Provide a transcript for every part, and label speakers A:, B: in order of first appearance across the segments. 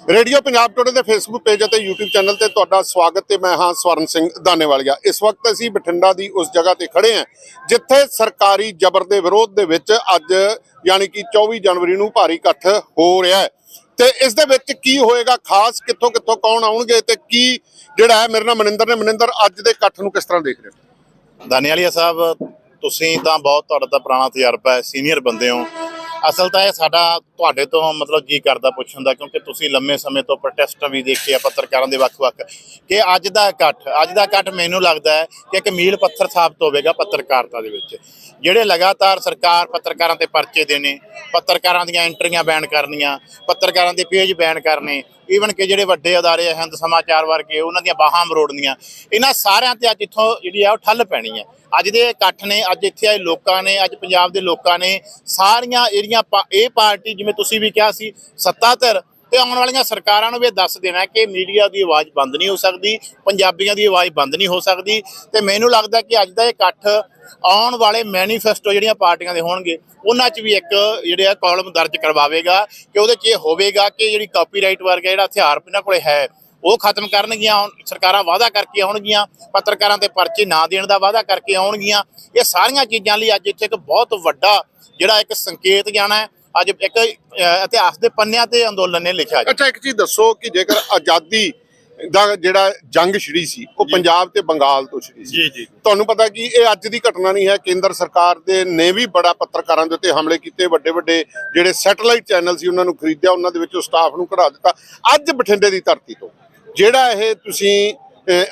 A: Radio Punjab today ਦੇ Facebook page ਅਤੇ YouTube channel ਤੇ ਤੁਹਾਡਾ ਸਵਾਗਤ ਤੇ ਮੈਂ ਹਾਂ ਸਵਰਨ ਸਿੰਘ ਦਾਨੇਵਾਲੀਆ। ਇਸ ਵਕਤ ਅਸੀਂ ਬਠਿੰਡਾ ਦੀ ਉਸ ਜਗ੍ਹਾ ਤੇ ਖੜੇ ਹਾਂ, ਜਿੱਥੇ ਸਰਕਾਰੀ ਜ਼ਬਰ ਦੇ ਵਿਰੋਧ ਦੇ ਵਿੱਚ ਅੱਜ ਯਾਨੀ ਕਿ 24 ਜਨਵਰੀ ਨੂੰ ਭਾਰੀ ਇਕੱਠ ਹੋ ਰਿਹਾ ਹੈ। ਤੇ ਇਸ ਦੇ ਵਿੱਚ ਕੀ ਹੋਏਗਾ, ਖਾਸ ਕਿੱਥੋਂ ਕਿੱਥੋਂ ਕੌਣ ਆਉਣਗੇ ਤੇ ਕੀ ਜਿਹੜਾ ਹੈ, ਮੇਰੇ ਨਾਲ ਮਨਿੰਦਰ ਨੇ। ਮਨਿੰਦਰ, ਅੱਜ ਦੇ ਇਕੱਠ ਨੂੰ ਕਿਸ ਤਰ੍ਹਾਂ ਦੇਖ ਰਹੇ ਹੋ?
B: ਦਾਨੇਵਾਲੀਆ ਸਾਹਿਬ, ਤੁਸੀਂ ਤਾਂ ਬਹੁਤ ਤੁਹਾਡਾ ਤਾਂ ਪੁਰਾਣਾ ਤਜਰਬਾ ਹੈ, ਸੀਨੀਅਰ ਬੰਦੇ ਹੋ। ਅਸਲ ਤਾਂ ਇਹ ਸਾਡਾ ਤੁਹਾਡੇ ਤੋਂ ਮਤਲਬ ਕੀ ਕਰਦਾ ਪੁੱਛਣ ਦਾ? ਕਿਉਂਕਿ ਤੁਸੀਂ ਲੰਮੇ ਸਮੇਂ ਤੋਂ ਪ੍ਰੋਟੈਸਟ ਵੀ ਦੇਖੇ ਆ ਪੱਤਰਕਾਰਾਂ ਦੇ ਵੱਖ-ਵੱਖ। ਕਿ ਅੱਜ ਦਾ ਇਕੱਠ ਅੱਜ ਦਾ ਇਕੱਠ ਮੈਨੂੰ ਲੱਗਦਾ ਹੈ ਕਿ ਇੱਕ ਮੀਲ ਪੱਥਰ ਸਾਬਤ ਹੋਵੇਗਾ ਪੱਤਰਕਾਰਤਾ ਦੇ ਵਿੱਚ। ਜਿਹੜੇ ਲਗਾਤਾਰ ਸਰਕਾਰ ਪੱਤਰਕਾਰਾਂ ਤੇ ਪਰਚੇ ਦੇਣੇ ਪੱਤਰਕਾਰਾਂ ਦੀਆਂ ਐਂਟਰੀਆਂ ਬੈਨ ਕਰਨੀਆਂ ਪੱਤਰਕਾਰਾਂ ਦੇ ਪੇਜ ਬੈਨ ਕਰਨੇ ਈਵਨ ਕਿ ਜਿਹੜੇ ਵੱਡੇ ਅਦਾਰੇ ਆ, ਹਿੰਦ ਸਮਾਚਾਰ ਵਰਗੇ ਉਹਨਾਂ ਦੀਆਂ ਬਾਹਾਂ ਮਰੋੜਨੀਆਂ ਇਹਨਾਂ ਸਾਰਿਆਂ ਤੇ ਅੱਜ ਇੱਥੋਂ ਜਿਹੜੀ ਆ ਉਹ ਠੱਲ ਪੈਣੀ ਹੈ। ਅੱਜ ਦੇ ਇਕੱਠ ਨੇ ਅੱਜ ਇੱਥੇ ਆਏ ਲੋਕਾਂ ਨੇ ਅੱਜ ਪੰਜਾਬ ਦੇ ਲੋਕਾਂ ਨੇ ਸਾਰੀਆਂ ਜਿਹੜੀਆਂ ਇਹ ਪਾਰਟੀ ਜਿਵੇਂ ਤੁਸੀਂ ਵੀ ਕਿਹਾ ਸੀ ਸੱਤਾ ਧਿਰ ਤੇ ਆਉਣ ਵਾਲੀਆਂ ਸਰਕਾਰਾਂ ਨੂੰ ਵੀ ਇਹ ਦੱਸ ਦੇਣਾ ਕਿ ਮੀਡੀਆ ਦੀ ਆਵਾਜ਼ ਬੰਦ ਨਹੀਂ ਹੋ ਸਕਦੀ, ਪੰਜਾਬੀਆਂ ਦੀ ਆਵਾਜ਼ ਬੰਦ ਨਹੀਂ ਹੋ ਸਕਦੀ ਤੇ ਮੈਨੂੰ ਲੱਗਦਾ ਕਿ ਅੱਜ ਦਾ ਇਹ ਇਕੱਠ ਆਉਣ ਵਾਲੇ ਮੈਨੀਫੈਸਟੋ ਜਿਹੜੀਆਂ ਪਾਰਟੀਆਂ ਦੇ ਹੋਣਗੇ, ਉਹਨਾਂ 'ਚ ਵੀ ਇੱਕ ਜਿਹੜੇ ਆ ਕਾਲਮ ਦਰਜ ਕਰਵਾਵੇਗਾ ਕਿ ਉਹਦੇ 'ਚ ਇਹ ਹੋਵੇਗਾ ਕਿ ਜਿਹੜੀ ਕਾਪੀਰਾਈਟ ਵਰਗ ਜਿਹੜਾ ਹਥਿਆਰ ਇਹਨਾਂ ਕੋਲੇ ਹੈ, ਉਹ ਖਤਮ ਕਰਨਗੀਆਂ ਸਰਕਾਰਾਂ ਵਾਅਦਾ ਕਰਕੇ ਆਉਣਗੀਆਂ, ਪੱਤਰਕਾਰਾਂ ਤੇ ਪਰਚੇ ਨਾ ਦੇਣ ਦਾ ਵਾਅਦਾ ਕਰਕੇ ਆਉਣਗੀਆਂ, ਇਹ ਸਾਰੀਆਂ ਚੀਜ਼ਾਂ ਲਈ ਅੱਜ ਇੱਥੇ ਇੱਕ ਬਹੁਤ ਵੱਡਾ ਜਿਹੜਾ ਇੱਕ ਸੰਕੇਤ ਜਾਣਾ ਹੈ। ਅੱਜ ਇੱਕ ਇਤਿਹਾਸ ਦੇ ਪੰਨਿਆਂ ਤੇ ਅੰਦੋਲਨ ਨੇ ਲਿਖਿਆ
A: ਅੱਛਾ ਇੱਕ ਚੀਜ਼ ਦੱਸੋ ਕਿ ਜੇਕਰ ਆਜ਼ਾਦੀ ਦਾ ਜਿਹੜਾ ਜੰਗ ਛਿੜੀ ਸੀ ਉਹ ਪੰਜਾਬ ਤੇ ਬੰਗਾਲ ਤੋਂ ਛਿੜੀ ਸੀ।
B: ਜੀ ਜੀ।
A: ਤੁਹਾਨੂੰ ਪਤਾ ਕਿ ਇਹ ਅੱਜ ਦੀ ਘਟਨਾ ਨਹੀਂ ਹੈ। ਕੇਂਦਰ ਸਰਕਾਰ ਦੇ ਨੇ ਵੀ ਬੜਾ ਪੱਤਰਕਾਰਾਂ ਦੇ ਉੱਤੇ ਹਮਲੇ ਕੀਤੇ। ਵੱਡੇ ਵੱਡੇ ਜਿਹੜੇ ਸੈਟੇਲਾਈਟ ਚੈਨਲ ਸੀ ਉਹਨਾਂ ਨੂੰ ਖਰੀਦਿਆ ਉਹਨਾਂ ਦੇ ਵਿੱਚੋਂ ਸਟਾਫ ਨੂੰ ਕਢਾ ਦਿੱਤਾ। ਅੱਜ ਬਠਿੰਡੇ ਦੀ ਧਰਤੀ ਤੋਂ ਜਿਹੜਾ ਇਹ ਤੁਸੀਂ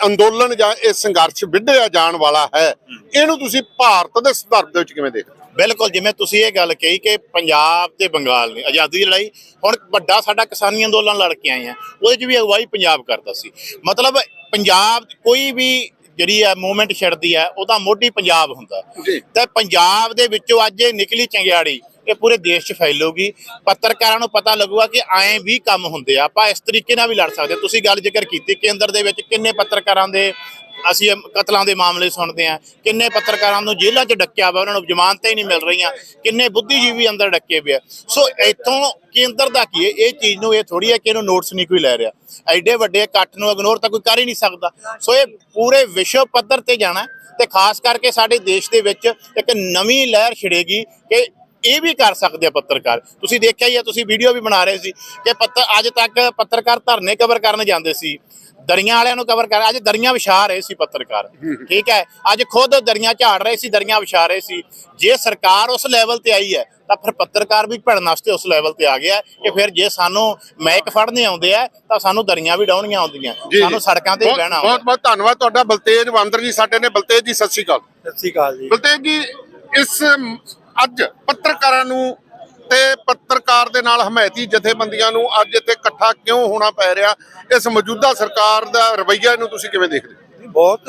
A: ਅੰਦੋਲਨ ਜਾਂ ਇਹ ਸੰਘਰਸ਼ ਵਿੱਢਿਆ ਜਾਣ ਵਾਲਾ ਹੈ ਇਹਨੂੰ ਤੁਸੀਂ ਭਾਰਤ ਦੇ ਸੰਦਰਭ ਦੇ ਵਿੱਚ ਕਿਵੇਂ ਦੇਖਦੇ
B: ਬਿਲਕੁਲ ਜਿਵੇਂ ਤੁਸੀਂ ਇਹ ਗੱਲ ਕਹੀ ਕਿ ਪੰਜਾਬ ਤੇ ਬੰਗਾਲ ਨੇ ਆਜ਼ਾਦੀ ਦੀ ਲੜਾਈ ਹੁਣ ਵੱਡਾ ਸਾਡਾ ਕਿਸਾਨੀ ਅੰਦੋਲਨ ਲੜ ਕੇ ਆਏ ਆ ਉਹਦੇ 'ਚ ਵੀ ਅਗਵਾਈ ਪੰਜਾਬ ਕਰਦਾ ਸੀ। ਮਤਲਬ ਪੰਜਾਬ ਕੋਈ ਵੀ ਜਿਹੜੀ ਹੈ ਮੂਵਮੈਂਟ ਛੱਡਦੀ ਹੈ ਉਹਦਾ ਮੋਢੀ ਪੰਜਾਬ ਹੁੰਦਾ। ਤੇ ਪੰਜਾਬ ਦੇ ਵਿੱਚੋਂ ਅੱਜ ਇਹ ਨਿਕਲੀ ਚੰਗਿਆੜੀ ਇਹ ਪੂਰੇ ਦੇਸ਼ 'ਚ ਫੈਲੂਗੀ ਪੱਤਰਕਾਰਾਂ ਨੂੰ ਪਤਾ ਲੱਗੂਗਾ ਕਿ ਐਂ ਵੀ ਕੰਮ ਹੁੰਦੇ ਆ ਆਪਾਂ ਇਸ ਤਰੀਕੇ ਨਾਲ ਵੀ ਲੜ ਸਕਦੇ। ਤੁਸੀਂ ਗੱਲ ਜ਼ਿਕਰ ਕੀਤੀ ਕੇਂਦਰ ਦੇ ਵਿੱਚ ਕਿੰਨੇ ਪੱਤਰਕਾਰਾਂ ਦੇ ਅਸੀਂ ਕਤਲਾਂ ਦੇ ਮਾਮਲੇ ਸੁਣਦੇ ਆ ਕਿੰਨੇ ਪੱਤਰਕਾਰਾਂ ਨੂੰ ਜੇਲ੍ਹਾਂ 'ਚ ਡੱਕਿਆ ਵਾ, ਉਹਨਾਂ ਨੂੰ ਜ਼ਮਾਨਤਾਂ ਹੀ ਨਹੀਂ ਮਿਲ ਰਹੀਆਂ। ਕਿੰਨੇ ਬੁੱਧੀਜੀਵੀ ਅੰਦਰ ਡੱਕੇ ਪਏ ਸੋ ਇੱਥੋਂ ਕੇਂਦਰ ਦਾ ਕੀ ਹੈ? ਇਹ ਚੀਜ਼ ਨੂੰ ਇਹ ਥੋੜੀ ਹੈ ਕਿ ਇਹਨੂੰ ਨੋਟਿਸ ਨਹੀਂ ਕੋਈ ਲੈ ਰਿਹਾ। ਐਡੇ ਵੱਡੇ ਇਕੱਠ ਨੂੰ ਇਗਨੋਰ ਤਾਂ ਕੋਈ ਕਰ ਹੀ ਨਹੀਂ ਸਕਦਾ। ਸੋ ਇਹ ਪੂਰੇ ਵਿਸ਼ਵ ਪੱਧਰ ਤੇ ਜਾਣਾ ਤੇ ਖਾਸ ਕਰਕੇ ਸਾਡੇ ਦੇਸ਼ ਦੇ ਵਿੱਚ ਇੱਕ ਨਵੀਂ ਲਹਿਰ ਛਿੜੇਗੀ ਕਿ ਇਹ ਵੀ ਕਰ ਸਕਦੇ ਆ ਪੱਤਰਕਾਰ। ਤੁਸੀਂ ਦੇਖਿਆ ਹੀ ਆ, ਤੁਸੀਂ ਵੀਡੀਓ ਵੀ ਬਣਾ ਰਹੇ ਸੀ ਕਿ ਪੱਤਰ ਅੱਜ ਤੱਕ ਪੱਤਰਕਾਰ ਧਰਨੇ ਕਵਰ ਕਰਨ ਜਾਂਦੇ ਸੀ। ਦਰੀਆਂ ਵਾਲਿਆਂ ਨੂੰ ਕਵਰ ਕਰ ਅੱਜ ਦਰੀਆਂ ਵਿਛਾ ਰਹੇ ਸੀ ਪੱਤਰਕਾਰ। ਠੀਕ ਹੈ? ਅੱਜ ਖੁਦ ਦਰੀਆਂ ਝਾੜ ਰਹੇ ਸੀ ਦਰੀਆਂ ਵਿਛਾ ਰਹੇ ਸੀ। ਜੇ ਸਰਕਾਰ ਉਸ ਲੈਵਲ ਤੇ ਆਈ ਹੈ ਤਾਂ ਫਿਰ ਪੱਤਰਕਾਰ ਵੀ ਭੜਨ ਵਾਸਤੇ ਉਸ ਲੈਵਲ ਤੇ ਆ ਗਿਆ ਕਿ ਫਿਰ ਜੇ ਸਾਨੂੰ ਮੈਕ ਫੜਨੇ ਆਉਂਦੇ ਆ ਤਾਂ ਸਾਨੂੰ ਦਰੀਆਂ ਵੀ ਡਾਉਣੀਆਂ ਆਉਂਦੀਆਂ। ਸਾਨੂੰ ਸੜਕਾਂ ਤੇ ਬਹਿਣਾ
A: ਬਹੁਤ ਬਹੁਤ ਧੰਨਵਾਦ ਤੁਹਾਡਾ ਬਲਤੇਜ ਬਾਂਦਰ ਜੀ ਸਾਡੇ ਨੇ ਬਲਤੇਜ ਜੀ ਸਤਿ ਸ਼੍ਰੀ ਅਕਾਲ।
C: ਸਤਿ ਸ਼੍ਰੀ ਅਕਾਲ ਜੀ।
A: ਬਲਤੇਜ ਜੀ ਇਸ ਅੱਜ ਪੱਤਰਕਾਰਾਂ ਨੂੰ ਤੇ ਪੱਤਰਕਾਰ ਦੇ ਨਾਲ ਹਮਾਇਤੀ ਜਥੇਬੰਦੀਆਂ ਨੂੰ ਅੱਜ ਇੱਥੇ ਇਕੱਠਾ ਕਿਉਂ ਹੋਣਾ ਪੈ ਰਿਹਾ? ਇਸ ਮੌਜੂਦਾ ਸਰਕਾਰ ਦਾ ਰਵੱਈਆ ਨੂੰ ਤੁਸੀਂ ਕਿਵੇਂ ਦੇਖਦੇ
C: ਬਹੁਤ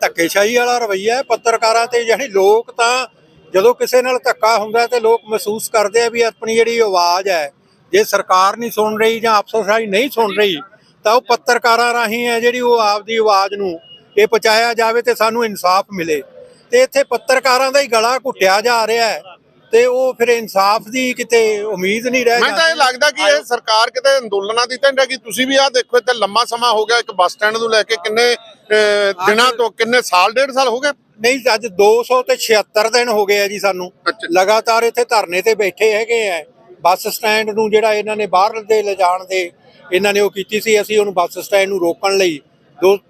C: ਧੱਕੇਸ਼ਾਹੀ ਵਾਲਾ ਰਵਈਆ ਹੈ। ਪੱਤਰਕਾਰਾਂ ਤੇ ਜਿਹੜੀ ਲੋਕ ਤਾਂ ਜਦੋਂ ਕਿਸੇ ਨਾਲ ਧੱਕਾ ਹੁੰਦਾ ਤੇ ਲੋਕ ਮਹਿਸੂਸ ਕਰਦੇ ਆ ਵੀ ਆਪਣੀ ਜਿਹੜੀ ਆਵਾਜ਼ ਹੈ, ਜੇ ਸਰਕਾਰ ਨਹੀਂ ਸੁਣ ਰਹੀ ਜਾਂ ਅਫਸਰਸ਼ਾਹੀ ਨਹੀਂ ਸੁਣ ਰਹੀ, ਤਾਂ ਉਹ ਪੱਤਰਕਾਰਾਂ ਰਾਹੀਂ ਹੈ ਜਿਹੜੀ ਉਹ ਆਪਦੀ ਆਵਾਜ਼ ਨੂੰ ਇਹ ਪਹੁੰਚਾਇਆ ਜਾਵੇ ਤੇ ਸਾਨੂੰ ਇਨਸਾਫ ਮਿਲੇ। ਤੇ ਇੱਥੇ ਪੱਤਰਕਾਰਾਂ ਦਾ ਹੀ ਗਲਾ ਘੁੱਟਿਆ ਜਾ ਰਿਹਾ ਹੈ ਤੇ ਉਹ ਫਿਰ ਇਨਸਾਫ ਦੀ ਕਿਤੇ ਉਮੀਦ ਨਹੀਂ ਰਹਿ
A: ਮੈਂ ਤਾਂ ਇਹ ਲੱਗਦਾ ਕਿ ਇਹ ਸਰਕਾਰ ਕਿਤੇ ਅੰਦੋਲਨਾਂ ਦੀ ਤਾਂ ਨਹੀਂ ਕਿ ਤੁਸੀਂ ਵੀ ਆਹ ਦੇਖੋ ਇੱਥੇ ਲੰਮਾ ਸਮਾਂ ਹੋ ਗਿਆ ਇੱਕ ਬੱਸ ਸਟੈਂਡ ਨੂੰ ਲੈ ਕੇ ਕਿੰਨੇ ਦਿਨਾਂ ਤੋਂ ਕਿੰਨੇ ਸਾਲ ਡੇਢ ਸਾਲ ਹੋ ਗਏ?
C: ਨਹੀਂ ਅੱਜ 200 ਤੇ 76 ਦਿਨ ਹੋ ਗਏ ਆ ਜੀ ਸਾਨੂੰ। ਲਗਾਤਾਰ ਇੱਥੇ ਧਰਨੇ ਤੇ ਬੈਠੇ ਹੈਗੇ ਆ। ਬੱਸ ਸਟੈਂਡ ਨੂੰ ਜਿਹੜਾ ਇਹਨਾਂ ਨੇ ਬਾਹਰ ਦੇ ਲਿਜਾਣ ਦੇ ਇਹਨਾਂ ਨੇ ਉਹ ਕੀਤੀ ਸੀ ਅਸੀਂ ਉਹਨੂੰ ਬੱਸ ਸਟੈਂਡ ਨੂੰ ਰੋਕਣ ਲਈ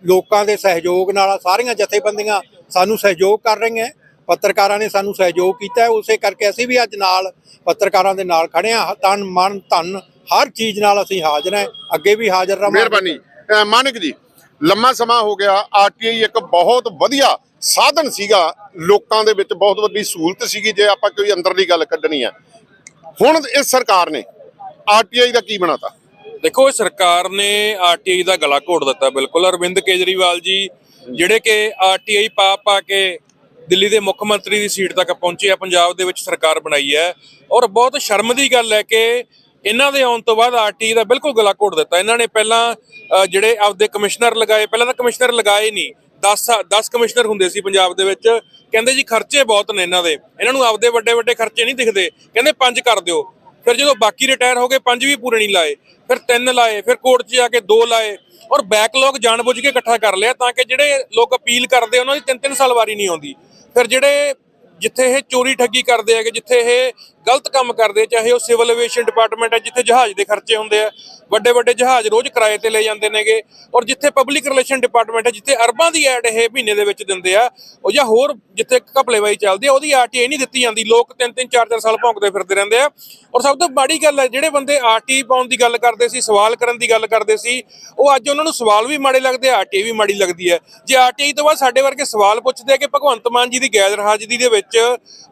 C: ਲੋਕਾਂ ਦੇ ਸਹਿਯੋਗ ਨਾਲ ਸਾਰੀਆਂ ਜਥੇਬੰਦੀਆਂ ਸਾਨੂੰ ਸਹਿਯੋਗ ਕਰ ਰਹੀਆਂ। ਪੱਤਰਕਾਰਾਂ ਨੇ ਸਾਨੂੰ ਸਹਿਯੋਗ ਕੀਤਾ ਉਸੇ ਕਰਕੇ ਅਸੀਂ ਵੀ ਅੱਜ ਨਾਲ ਪੱਤਰਕਾਰਾਂ ਦੇ ਨਾਲ ਖੜੇ ਆ ਤਨ ਮਨ ਧਨ ਹਰ ਚੀਜ਼ ਨਾਲ ਅਸੀਂ ਹਾਜ਼ਰ ਹਾਂ। ਅੱਗੇ ਵੀ ਹਾਜ਼ਰ ਰਹਾਂਗੇ
A: ਮਿਹਰਬਾਨੀ। ਮਾਨਿਕ ਜੀ ਲੰਮਾ ਸਮਾਂ ਹੋ ਗਿਆ। ਆਰਟੀਆਈ ਇੱਕ ਬਹੁਤ ਵਧੀਆ ਸਾਧਨ ਸੀਗਾ। ਲੋਕਾਂ ਦੇ ਵਿੱਚ ਬਹੁਤ ਵੱਡੀ ਸਹੂਲਤ ਸੀਗੀ ਜੇ ਆਪਾਂ ਕੋਈ ਅੰਦਰਲੀ ਗੱਲ ਕੱਢਣੀ ਹੈ। ਹੁਣ ਇਸ ਸਰਕਾਰ ਨੇ ਆਰਟੀਆਈ ਦਾ ਕੀ ਬਣਾਤਾ?
D: ਦੇਖੋ ਇਹ ਸਰਕਾਰ ਨੇ ਆਰਟੀਆਈ ਦਾ ਗਲਾ ਘੋਟ ਦਿੱਤਾ। ਬਿਲਕੁਲ। ਅਰਵਿੰਦ ਕੇਜਰੀਵਾਲ ਜੀ ਜਿਹੜੇ ਕਿ ਆਰਟੀਆਈ ਪਾ ਪਾ ਕੇ ਦਿੱਲੀ ਦੇ ਮੁੱਖ ਮੰਤਰੀ ਦੀ ਸੀਟ ਤੱਕ ਪਹੁੰਚੇ ਆ ਪੰਜਾਬ ਦੇ ਵਿੱਚ ਸਰਕਾਰ ਬਣਾਈ ਹੈ। ਔਰ ਬਹੁਤ ਸ਼ਰਮ ਦੀ ਗੱਲ ਹੈ ਕਿ ਇਹਨਾਂ ਦੇ ਆਉਣ ਤੋਂ ਬਾਅਦ ਆਰਟੀ ਦਾ ਬਿਲਕੁਲ ਗਲਾ ਘੋਟ ਦਿੱਤਾ। ਇਹਨਾਂ ਨੇ ਪਹਿਲਾਂ ਜਿਹੜੇ ਆਪਦੇ ਕਮਿਸ਼ਨਰ ਲਗਾਏ, ਪਹਿਲਾਂ ਤਾਂ ਕਮਿਸ਼ਨਰ ਲਗਾਏ ਨਹੀਂ। 10 10 ਕਮਿਸ਼ਨਰ ਹੁੰਦੇ ਸੀ ਪੰਜਾਬ ਦੇ ਵਿੱਚ। ਕਹਿੰਦੇ ਜੀ ਖਰਚੇ ਬਹੁਤ ਨੇ ਇਹਨਾਂ ਦੇ। ਇਹਨਾਂ ਨੂੰ ਆਪਦੇ ਵੱਡੇ ਵੱਡੇ ਖਰਚੇ ਨਹੀਂ ਦਿਖਦੇ। ਕਹਿੰਦੇ ਪੰਜ ਕਰ ਦਿਓ। ਫਿਰ ਜਦੋਂ ਬਾਕੀ ਰਿਟਾਇਰ ਹੋ ਗਏ, ਪੰਜ ਵੀ ਪੂਰੇ ਨਹੀਂ ਲਾਏ। ਫਿਰ ਤਿੰਨ ਲਾਏ, ਫਿਰ ਕੋਰਟ 'ਚ ਜਾ ਕੇ ਦੋ ਲਾਏ। ਔਰ ਬੈਕਲੌਗ ਜਾਣਬੁੱਝ ਕੇ ਇਕੱਠਾ ਕਰ ਲਿਆ ਤਾਂ ਕਿ ਜਿਹੜੇ ਲੋਕ ਅਪੀਲ ਕਰਦੇ ਉਹਨਾਂ ਦੀ ਤਿੰਨ ਤਿੰਨ ਸਾਲ ਵਾਰੀ ਨਹੀਂ ਆਉਂਦੀ। ਫਿਰ ਜਿਹੜੇ ਜਿੱਥੇ ਇਹ ਚੋਰੀ ਠੱਗੀ ਕਰਦੇ ਹੈਗੇ ਜਿੱਥੇ ਇਹ ਗਲਤ ਕੰਮ ਕਰਦੇ ਚਾਹੇ ਉਹ ਸਿਵਲ ਐਵੀਏਸ਼ਨ ਡਿਪਾਰਟਮੈਂਟ ਹੈ ਜਿੱਥੇ ਜਹਾਜ਼ ਦੇ ਖਰਚੇ ਹੁੰਦੇ ਆ ਵੱਡੇ ਵੱਡੇ ਜਹਾਜ਼ ਰੋਜ਼ ਕਿਰਾਏ ਤੇ ਲੈ ਜਾਂਦੇ ਨੇਗੇ, ਔਰ ਜਿੱਥੇ ਪਬਲਿਕ ਰਿਲੇਸ਼ਨ ਡਿਪਾਰਟਮੈਂਟ ਹੈ ਜਿੱਥੇ ਅਰਬਾਂ ਦੀ ਐਡ ਇਹ ਮਹੀਨੇ ਦੇ ਵਿੱਚ ਦਿੰਦੇ ਆ, ਉਹ ਜਾਂ ਹੋਰ ਜਿੱਥੇ ਘਪਲੇਵਾਈ ਚੱਲਦੀ ਆ, ਉਹਦੀ ਆਰਟੀਆਈ ਨਹੀਂ ਦਿੱਤੀ ਜਾਂਦੀ, ਲੋਕ ਤਿੰਨ ਤਿੰਨ ਚਾਰ ਚਾਰ ਸਾਲ ਭੌਂਕਦੇ ਫਿਰਦੇ ਰਹਿੰਦੇ ਆ, ਔਰ ਸਭ ਤੋਂ ਮਾੜੀ ਗੱਲ ਹੈ, ਜਿਹੜੇ ਬੰਦੇ ਆਰਟੀਆਈ ਪਾਉਣ ਦੀ ਗੱਲ ਕਰਦੇ ਸੀ, ਸਵਾਲ ਕਰਨ ਦੀ ਗੱਲ ਕਰਦੇ ਸੀ, ਉਹ ਅੱਜ ਉਹਨਾਂ ਨੂੰ ਸਵਾਲ ਵੀ ਮਾੜੇ ਲੱਗਦੇ ਆ ਆਰਟੀਆਈ ਵੀ ਮਾੜੀ ਲੱਗਦੀ ਹੈ। ਜੇ ਆਰਟੀਆਈ ਤੋਂ ਬਾਅਦ ਸਾਡੇ ਵਰਗੇ ਸਵਾਲ ਪੁੱਛਦੇ ਆ ਕਿ ਭਗਵੰਤ ਮਾਨ ਜੀ ਦੀ ਗੈਰ ਹਾਜ਼ਰੀ ਦੇ ਵਿੱਚ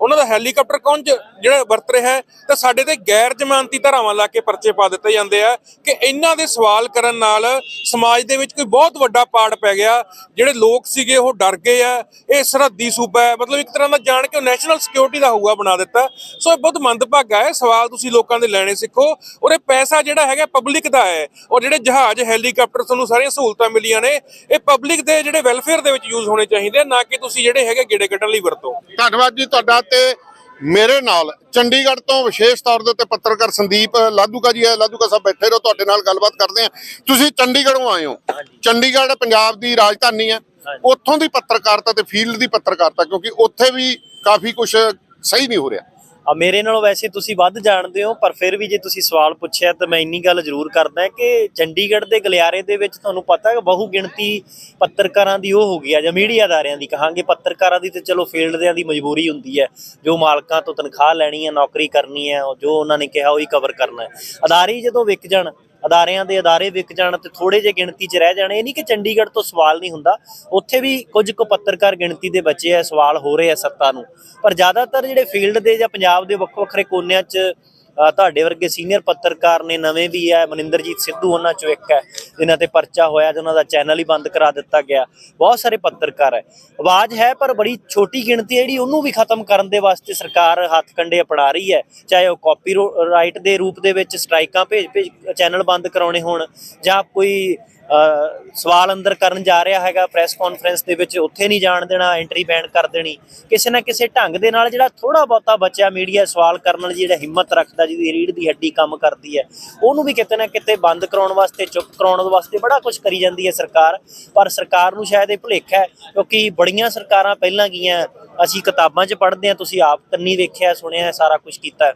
D: ਉਹਨਾਂ ਦਾ ਹੈਲੀਕਾਪਟਰ ਕੌਣ ਜਿਹੜਾ ਵਰਤ ਰਿਹਾ ਹੈ ਤਾਂ ਸਾਡੇ ਤੇ ਗੈਰ ਜ਼ਮਾਨਤੀ ਧਾਰਾਵਾਂ ਲਾ ਕੇ ਪਰਚੇ ਪਾ ਦਿੱਤੇ ਜਾਂਦੇ ਆ ਕਿ ਇਹਨਾਂ ਦੇ ਸਵਾਲ ਕਰਨ ਨਾਲ ਸਮਾਜ ਦੇ ਵਿੱਚ ਕੋਈ ਬਹੁਤ ਵੱਡਾ ਪਾੜ ਪੈ ਗਿਆ। ਜਿਹੜੇ ਲੋਕ ਸੀਗੇ ਉਹ ਡਰ ਗਏ ਆ। ਇਹ ਸਰਹੱਦੀ ਸੂਬਾ ਹੈ। ਮਤਲਬ ਇੱਕ ਤਰ੍ਹਾਂ ਦਾ ਜਾਣ ਕੇ ਨੈਸ਼ਨਲ ਸਿਕਿਉਰਿਟੀ ਦਾ ਹੂਆ ਬਣਾ ਦਿੱਤਾ। ਸੋ ਇਹ ਬਹੁਤ ਮੰਦਭਾਗਾ ਹੈ। ਸਵਾਲ ਤੁਸੀਂ ਲੋਕਾਂ ਦੇ ਲੈਣੇ ਸਿੱਖੋ। ਔਰ ਇਹ ਪੈਸਾ ਜਿਹੜਾ ਹੈਗਾ ਪਬਲਿਕ ਦਾ ਹੈ। ਔਰ ਜਿਹੜੇ ਜਹਾਜ਼ ਹੈਲੀਕਾਪਟਰ ਤੁਹਾਨੂੰ ਸਾਰੀਆਂ ਸਹੂਲਤਾਂ ਮਿਲੀਆਂ ਨੇ ਇਹ ਪਬਲਿਕ ਦੇ ਜਿਹੜੇ ਵੈਲਫੇਅਰ ਦੇ ਵਿੱਚ ਯੂਜ਼ ਹੋਣੇ ਚਾਹੀਦੇ ਆ, ਨਾ ਕਿ ਤੁਸੀਂ ਜਿਹੜੇ ਹੈਗੇ ਗੇੜੇ ਕੱਢਣ ਲਈ ਵਰਤੋ।
A: ਧੰਨਵਾਦ ਜੀ ਤੁਹਾਡਾ ਤੇ ਮੇਰੇ ਨਾਲ ਚੰਡੀਗੜ੍ਹ ਤੋਂ ਵਿਸ਼ੇਸ਼ ਤੌਰ ਦੇ ਉੱਤੇ ਪੱਤਰਕਾਰ ਸੰਦੀਪ ਲਾਧੂਕਾ ਜੀ ਹੈ ਲਾਧੂਕਾ ਸਾਹਿਬ ਬੈਠੇ ਰਹੋ ਤੁਹਾਡੇ ਨਾਲ ਗੱਲਬਾਤ ਕਰਦੇ ਆ ਤੁਸੀਂ ਚੰਡੀਗੜ੍ਹੋਂ ਆਏ ਹੋ। ਚੰਡੀਗੜ੍ਹ ਪੰਜਾਬ ਦੀ ਰਾਜਧਾਨੀ ਹੈ। ਉੱਥੋਂ ਦੀ ਪੱਤਰਕਾਰਤਾ ਤੇ ਫੀਲਡ ਦੀ ਪੱਤਰਕਾਰਤਾ ਕਿਉਂਕਿ ਉੱਥੇ ਵੀ ਕਾਫੀ ਕੁਝ ਸਹੀ ਨਹੀਂ ਹੋ ਰਿਹਾ।
E: ਮੇਰੇ ਨਾਲੋਂ ਵੈਸੇ ਤੁਸੀਂ ਵੱਧ ਜਾਣਦੇ ਹੋ, ਪਰ ਫਿਰ ਵੀ ਜੇ ਤੁਸੀਂ ਸਵਾਲ ਪੁੱਛਿਆ ਤਾਂ ਮੈਂ ਇੰਨੀ ਗੱਲ ਜ਼ਰੂਰ ਕਰਦਾ ਕਿ ਚੰਡੀਗੜ੍ਹ ਦੇ ਗਲਿਆਰੇ ਦੇ ਵਿੱਚ ਤੁਹਾਨੂੰ ਪਤਾ ਹੈ ਬਹੁ ਗਿਣਤੀ ਪੱਤਰਕਾਰਾਂ ਦੀ ਉਹ ਹੋ ਗਈ ਆ ਜਾਂ ਮੀਡੀਆ ਅਦਾਰਿਆਂ ਦੀ ਕਹਾਂਗੇ, ਪੱਤਰਕਾਰਾਂ ਦੀ ਤੇ ਚਲੋ ਫੀਲਡਿਆਂ ਦੀ ਮਜਬੂਰੀ ਹੁੰਦੀ ਹੈ, ਜੋ ਮਾਲਕਾਂ ਤੋਂ ਤਨਖਾਹ ਲੈਣੀ ਹੈ, ਨੌਕਰੀ ਕਰਨੀ ਹੈ, ਜੋ ਉਹਨਾਂ ਨੇ ਕਿਹਾ ਉਹੀ ਕਵਰ ਕਰਨਾ ਹੈ। ਅਦਾਰੇ ਜਦੋਂ ਵਿਕ ਜਾਣ ਅਦਾਰਿਆਂ ਦੇ ਅਦਾਰੇ ਵਿਕ ਜਾਣ ਤੇ ਥੋੜੇ ਜਿਹੇ ਗਿਣਤੀ 'ਚ ਰਹਿ ਜਾਣ, ਇਹ ਨਹੀਂ ਕਿ ਚੰਡੀਗੜ੍ਹ ਤੋਂ ਸਵਾਲ ਨਹੀਂ ਹੁੰਦਾ। ਉੱਥੇ ਵੀ ਕੁਝ ਕੁ ਪੱਤਰਕਾਰ ਗਿਣਤੀ ਦੇ ਬੱਚੇ ਆ, ਸਵਾਲ ਹੋ ਰਹੇ ਆ ਸੱਤਾ ਨੂੰ। ਪਰ ਜ਼ਿਆਦਾਤਰ ਜਿਹੜੇ ਫੀਲਡ ਦੇ ਜਾਂ ਪੰਜਾਬ ਦੇ ਵੱਖ ਵੱਖਰੇ ਕੋਨਿਆਂ 'ਚ ਤੁਹਾਡੇ ਵਰਗੇ ਸੀਨੀਅਰ ਪੱਤਰਕਾਰ ਨੇ ਨਵੇਂ ਵੀ ਹੈ, ਮਨਿੰਦਰਜੀਤ ਸਿੱਧੂ ਉਹਨਾਂ ਚੋਂ ਇੱਕ ਹੈ, ਜਿਨ੍ਹਾਂ ਤੇ ਪਰਚਾ ਹੋਇਆ ਤੇ ਉਹਨਾਂ ਦਾ ਚੈਨਲ ਹੀ ਬੰਦ ਕਰਾ ਦਿੱਤਾ ਗਿਆ। ਬਹੁਤ ਸਾਰੇ ਪੱਤਰਕਾਰ ਹੈ। ਆਵਾਜ਼ ਹੈ, ਪਰ ਬੜੀ ਛੋਟੀ ਗਿਣਤੀ ਜਿਹੜੀ ਉਹਨੂੰ ਵੀ ਖਤਮ ਕਰਨ ਦੇ ਵਾਸਤੇ ਸਰਕਾਰ ਹੱਥ ਕੰਡੇ ਅਪਣਾ ਰਹੀ ਹੈ। ਚਾਹੇ ਉਹ ਕਾਪੀ ਰਾਈਟ ਦੇ ਰੂਪ ਦੇ ਵਿੱਚ ਸਟ੍ਰਾਈਕਾਂ ਭੇਜ ਭੇਜ ਚੈਨਲ ਬੰਦ ਕਰਾਉਣੇ ਹੋਣ, ਜਾਂ ਕੋਈ ਸਵਾਲ ਅੰਦਰ ਕਰਨ ਜਾ ਰਿਹਾ ਹੈਗਾ ਪ੍ਰੈਸ ਕਾਨਫਰੰਸ ਦੇ ਵਿੱਚ ਉੱਥੇ ਨਹੀਂ ਜਾਣ ਦੇਣਾ ਐਂਟਰੀ ਬੈਨ ਕਰ ਦੇਣੀ। ਕਿਸੇ ਨਾ ਕਿਸੇ ਢੰਗ ਦੇ ਨਾਲ ਜਿਹੜਾ ਥੋੜਾ ਬਹੁਤਾ ਬਚਿਆ ਮੀਡੀਆ ਸਵਾਲ ਕਰਨ ਵਾਲੀ ਜਿਹੜਾ ਹਿੰਮਤ ਰੱਖਦਾ, ਜਿਹਦੀ ਰੀੜ ਦੀ ਹੱਡੀ ਕੰਮ ਕਰਦੀ ਹੈ, ਉਹਨੂੰ ਵੀ ਕਿਤੇ ਨਾ ਕਿਤੇ ਬੰਦ ਕਰਾਉਣ ਵਾਸਤੇ, ਚੁੱਪ ਕਰਾਉਣ ਵਾਸਤੇ ਬੜਾ ਕੁਝ ਕਰੀ ਜਾਂਦੀ ਹੈ ਸਰਕਾਰ। ਪਰ ਸਰਕਾਰ ਨੂੰ ਸ਼ਾਇਦ ਇਹ ਭੁਲੇਖਾ ਹੈ, ਕਿਉਂਕਿ ਬੜੀਆਂ ਸਰਕਾਰਾਂ ਪਹਿਲਾਂ ਗਈਆਂ, ਅਸੀਂ ਕਿਤਾਬਾਂ 'ਚ ਪੜ੍ਹਦੇ ਹਾਂ, ਤੁਸੀਂ ਆਪ ਕੰਨੀ ਵੇਖਿਆ, ਸੁਣਿਆ, ਸਾਰਾ ਕੁਝ ਕੀਤਾ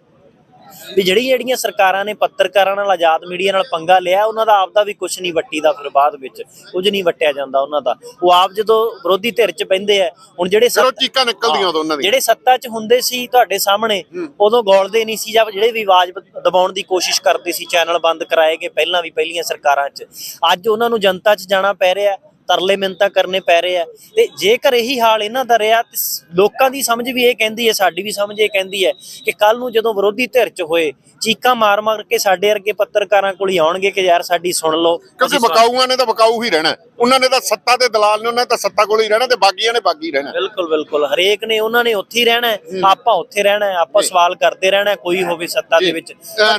E: ਵੀ ਜਿਹੜੀ ਜਿਹੜੀਆਂ ਸਰਕਾਰਾਂ ਨੇ ਪੱਤਰਕਾਰਾਂ ਨਾਲ ਆਜ਼ਾਦ ਮੀਡੀਆ ਨਾਲ ਪੰਗਾ ਲਿਆ ਉਹਨਾਂ ਦਾ ਆਪ ਦਾ ਵੀ ਕੁਝ ਨਹੀਂ ਵੱਟੀ ਦਾ ਫਿਰ ਬਾਅਦ ਵਿੱਚ। ਕੁਝ ਨਹੀਂ ਵਟਿਆ ਜਾਂਦਾ ਉਹਨਾਂ ਦਾ। ਉਹ ਆਪ ਜਦੋਂ ਵਿਰੋਧੀ ਧਿਰ 'ਚ ਪੈਂਦੇ ਆ ਹੁਣ ਜਿਹੜੇ ਸੱਤ-
A: ਚੀਕਾਂ ਨਿਕਲਦੀਆਂ ਉਦੋਂ ਉਹਨਾਂ ਦੀਆਂ।
E: ਜਿਹੜੇ ਸੱਤਾ 'ਚ ਹੁੰਦੇ ਸੀ ਤੁਹਾਡੇ ਸਾਹਮਣੇ ਉਦੋਂ ਗੋਲਦੇ ਨਹੀਂ ਸੀ ਜਾਂ ਜਿਹੜੇ ਵੀ ਆਵਾਜ਼ ਦਬਾਉਣ ਦੀ ਕੋਸ਼ਿਸ਼ ਕਰਦੇ ਸੀ ਚੈਨਲ ਬੰਦ ਕਰਾਏ ਗਏ ਪਹਿਲਾਂ ਵੀ ਪਹਿਲੀਆਂ ਸਰਕਾਰਾਂ 'ਚ। ਅੱਜ ਉਹਨਾਂ ਨੂੰ ਜਨਤਾ 'ਚ ਜਾਣਾ ਪੈ ਰਿਹਾ। ਤਰਲੇ ਮਿੰਤਾ ਕਰਨੇ ਪੈ ਰਹੇ ਆ। ਤੇ ਜੇਕਰ ਇਹੀ ਹਾਲ ਇਹਨਾਂ ਦਾ ਰਿਹਾ ਤੇ ਲੋਕਾਂ ਦੀ ਸਮਝ ਵੀ ਇਹ ਕਹਿੰਦੀ ਹੈ ਸਾਡੀ ਵੀ ਸਮਝ ਇਹ ਕਹਿੰਦੀ ਹੈ ਕਿ ਕੱਲ ਨੂੰ ਜਦੋਂ ਵਿਰੋਧੀ ਧਿਰ 'ਚ ਹੋਏ ਚੀਕਾਂ ਮਾਰ-ਮਾਰ ਕੇ ਸਾਡੇ ਵਰਗੇ ਪੱਤਰਕਾਰਾਂ ਕੋਲ ਹੀ ਆਉਣਗੇ ਕਿ ਯਾਰ ਸਾਡੀ ਸੁਣ ਲਓ।
A: ਕਿਉਂਕਿ ਬਕਾਊਆਂ ਨੇ ਤਾਂ ਬਕਾਊ ਹੀ ਰਹਿਣਾ। ਉਹਨਾਂ ਨੇ ਤਾਂ ਸੱਤਾ ਦੇ ਦਲਾਲ ਨੇ ਉਹਨਾਂ ਤਾਂ ਸੱਤਾ ਕੋਲ ਹੀ ਰਹਿਣਾ ਤੇ ਬਾਗੀਆਂ ਨੇ ਬਾਗੀ ਰਹਿਣਾ।
E: ਬਿਲਕੁਲ ਬਿਲਕੁਲ। ਹਰੇਕ ਨੇ ਉਹਨਾਂ ਨੇ ਉੱਥੇ ਹੀ ਰਹਿਣਾ ਆਪਾਂ ਉੱਥੇ ਰਹਿਣਾ ਆਪਾਂ ਸਵਾਲ ਕਰਦੇ ਰਹਿਣਾ ਕੋਈ ਹੋਵੇ ਸੱਤਾ ਦੇ ਵਿੱਚ।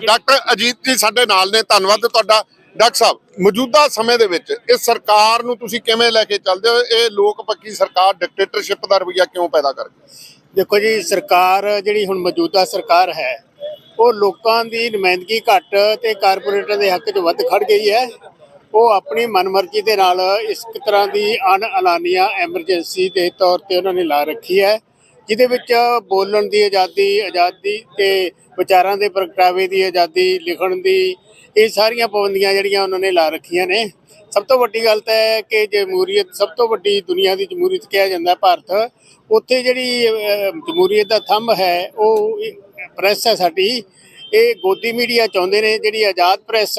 A: ਡਾਕਟਰ ਅਜੀਤ ਜੀ ਸਾਡੇ ਨਾਲ ਨੇ ਧੰਨਵਾਦ ਤੁਹਾਡਾ। ਡਾਕਟਰ ਸਾਹਿਬ, ਮੌਜੂਦਾ ਸਮੇਂ ਦੇ ਵਿੱਚ ਇਸ ਸਰਕਾਰ ਨੂੰ ਤੁਸੀਂ ਕਿਵੇਂ ਲੈ ਕੇ ਚੱਲਦੇ ਹੋ? ਇਹ ਲੋਕ ਪੱਕੀ ਸਰਕਾਰ ਡਿਕਟੇਟਰਸ਼ਿਪ ਦਾ ਰਵਈਆ ਕਿਉਂ ਪੈਦਾ ਕਰ ਗਈ
F: ਦੇਖੋ ਜੀ, ਸਰਕਾਰ ਜਿਹੜੀ ਹੁਣ ਮੌਜੂਦਾ ਸਰਕਾਰ ਹੈ, ਉਹ ਲੋਕਾਂ ਦੀ ਨੁਮਾਇੰਦਗੀ ਘੱਟ ਤੇ ਕਾਰਪੋਰੇਟਰ ਦੇ ਹੱਕ 'ਚ ਵੱਧ ਖੜ ਗਈ ਹੈ। ਉਹ ਆਪਣੀ ਮਨਮਰਜ਼ੀ ਦੇ ਨਾਲ ਇਸ ਤਰ੍ਹਾਂ ਦੀ ਅਣ ਐਲਾਨੀਆਂ ਐਮਰਜੈਂਸੀ ਦੇ ਤੌਰ ਤੇ ਉਹਨਾਂ ਨੇ ਲਾ ਰੱਖੀ ਹੈ। ਜਿਹਦੇ ਵਿੱਚ ਬੋਲਣ ਦੀ ਆਜ਼ਾਦੀ ਆਜ਼ਾਦੀ ਤੇ ਵਿਚਾਰਾਂ ਦੇ ਪ੍ਰਗਟਾਵੇ ਦੀ ਆਜ਼ਾਦੀ, ਲਿਖਣ ਦੀ, ਇਹ ਸਾਰੀਆਂ ਪਾਬੰਦੀਆਂ ਜਿਹੜੀਆਂ ਉਹਨਾਂ ਨੇ ਲਾ ਰੱਖੀਆਂ ਨੇ। ਸਭ ਤੋਂ ਵੱਡੀ ਗੱਲ ਤਾਂ ਹੈ ਕਿ ਜਮਹੂਰੀਅਤ, ਸਭ ਤੋਂ ਵੱਡੀ ਦੁਨੀਆ ਦੀ ਜਮਹੂਰੀਅਤ ਕਿਹਾ ਜਾਂਦਾ ਭਾਰਤ। ਉੱਥੇ ਜਿਹੜੀ ਜਮਹੂਰੀਅਤ ਦਾ ਥੰਮ ਹੈ, ਉਹ ਪ੍ਰੈਸ ਹੈ ਸਾਡੀ। ਇਹ ਗੋਦੀ ਮੀਡੀਆ ਚਾਹੁੰਦੇ ਨੇ, ਜਿਹੜੀ ਆਜ਼ਾਦ ਪ੍ਰੈਸ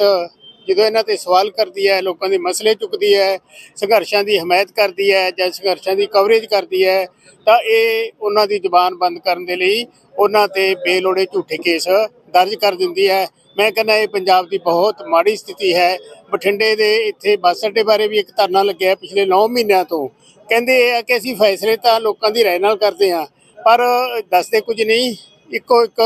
F: ਜਦੋਂ ਇਹਨਾਂ ਤੇ ਸਵਾਲ ਕਰਦੀ ਹੈ, ਲੋਕਾਂ ਦੇ ਮਸਲੇ ਚੁੱਕਦੀ ਹੈ, ਸੰਘਰਸ਼ਾਂ ਦੀ ਹਮਾਇਤ ਕਰਦੀ ਹੈ ਜਾਂ ਸੰਘਰਸ਼ਾਂ ਦੀ ਕਵਰੇਜ ਕਰਦੀ ਹੈ, ਤਾਂ ਇਹ ਉਹਨਾਂ ਦੀ ਜ਼ੁਬਾਨ ਬੰਦ ਕਰਨ ਦੇ ਲਈ ਉਹਨਾਂ ਤੇ ਬੇਲੋੜੇ ਝੂਠੇ ਕੇਸ ਦਰਜ ਕਰ ਦਿੰਦੀ ਹੈ। ਮੈਂ ਕਹਿੰਦਾ ਇਹ ਪੰਜਾਬ ਦੀ ਬਹੁਤ ਮਾੜੀ ਸਥਿਤੀ ਹੈ। ਬਠਿੰਡੇ ਦੇ ਇੱਥੇ ਬੱਸ ਅੱਡੇ ਬਾਰੇ ਵੀ ਇੱਕ ਧਰਨਾ ਲੱਗਿਆ ਪਿਛਲੇ 9 ਮਹੀਨਿਆਂ ਤੋਂ। ਕਹਿੰਦੇ ਇਹ ਆ ਕਿ ਅਸੀਂ ਫੈਸਲੇ ਤਾਂ ਲੋਕਾਂ ਦੀ ਰਾਏ ਨਾਲ ਕਰਦੇ ਹਾਂ, ਪਰ ਦੱਸਦੇ ਕੁਝ ਨਹੀਂ। ਇੱਕੋ ਇੱਕ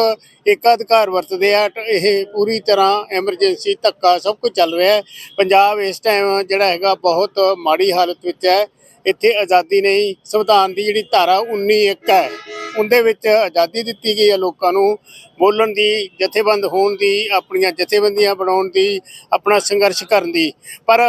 F: ਏਕਾ ਅਧਿਕਾਰ ਵਰਤਦੇ ਆ ਇਹ ਪੂਰੀ ਤਰ੍ਹਾਂ ਐਮਰਜੈਂਸੀ ਧੱਕਾ ਸਭ ਕੁਝ ਚੱਲ ਰਿਹਾ ਹੈ। ਪੰਜਾਬ ਇਸ ਟਾਈਮ ਜਿਹੜਾ ਹੈਗਾ ਬਹੁਤ ਮਾੜੀ ਹਾਲਤ ਵਿੱਚ ਹੈ। ਇੱਥੇ ਆਜ਼ਾਦੀ ਨਹੀਂ, ਸੰਵਿਧਾਨ ਦੀ ਜਿਹੜੀ ਧਾਰਾ 19 ਇੱਕ ਹੈ, ਉਹਦੇ ਵਿੱਚ ਆਜ਼ਾਦੀ ਦਿੱਤੀ ਗਈ ਹੈ ਲੋਕਾਂ ਨੂੰ। ਬੋਲਣ ਦੀ, ਜਥੇਬੰਦ ਹੋਣ ਦੀ, ਆਪਣੀਆਂ ਜਥੇਬੰਦੀਆਂ ਬਣਾਉਣ ਦੀ, ਆਪਣਾ ਸੰਘਰਸ਼ ਕਰਨ ਦੀ। ਪਰ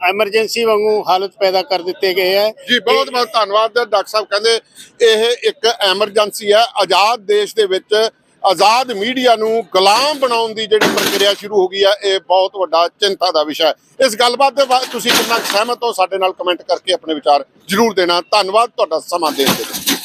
F: ਐਮਰਜੈਂਸੀ ਵਾਂਗੂ ਹਾਲਤ ਪੈਦਾ ਕਰ ਦਿੱਤੇ ਗਏ ਹੈ।
A: ਜੀ, ਬਹੁਤ ਬਹੁਤ ਧੰਨਵਾਦ ਡਾਕਟਰ ਸਾਹਿਬ। ਕਹਿੰਦੇ ਇਹ ਇੱਕ ਐਮਰਜੈਂਸੀ ਹੈ। ਆਜ਼ਾਦ ਦੇਸ਼ ਦੇ ਵਿੱਚ ਆਜ਼ਾਦ ਮੀਡੀਆ ਨੂੰ ਗੁਲਾਮ ਬਣਾਉਣ ਦੀ ਜਿਹੜੀ ਪ੍ਰਕਿਰਿਆ ਸ਼ੁਰੂ ਹੋ ਗਈ ਹੈ, ਇਹ ਬਹੁਤ ਵੱਡਾ ਚਿੰਤਾ ਦਾ ਵਿਸ਼ਾ ਹੈ। ਇਸ ਗੱਲਬਾਤ ਦੇ ਬਾਅਦ ਤੁਸੀਂ ਕਿੰਨਾ ਕੁ ਸਹਿਮਤ ਹੋ ਸਾਡੇ ਨਾਲ ਕਮੈਂਟ ਕਰਕੇ ਆਪਣੇ ਵਿਚਾਰ ਜ਼ਰੂਰ ਦੇਣਾ। ਧੰਨਵਾਦ ਤੁਹਾਡਾ ਸਮਾਂ ਦੇਣ ਦੇ ਲਈ।